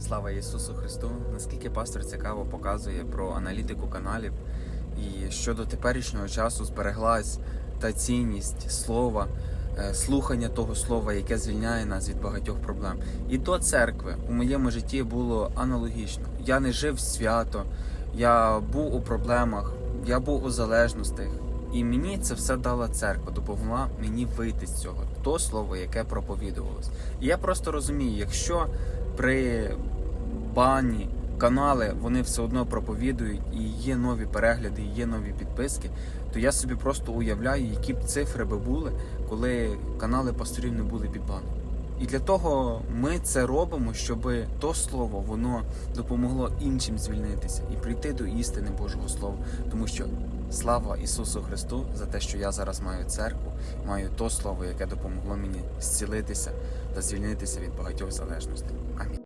Слава Ісусу Христу! Наскільки пастор цікаво показує про аналітику каналів, і що до теперішнього часу збереглась та цінність слова, е, слухання того слова, яке звільняє нас від багатьох проблем. І до церкви у моєму житті було аналогічно. Я не жив свято, я був у проблемах, я був у залежностях. І мені це все дала церква, допомогла мені вийти з цього, то слово, яке проповідувалось. І я просто розумію, якщо при бані канали вони все одно проповідують і є нові перегляди, і є нові підписки, то я собі просто уявляю, які б цифри би були, коли канали пасторів не були під баном. І для того ми це робимо, щоб то слово воно допомогло іншим звільнитися і прийти до істини Божого Слова. Тому що слава Ісусу Христу за те, що я зараз маю церкву, маю то слово, яке допомогло мені зцілитися та звільнитися від багатьох залежностей. Амінь.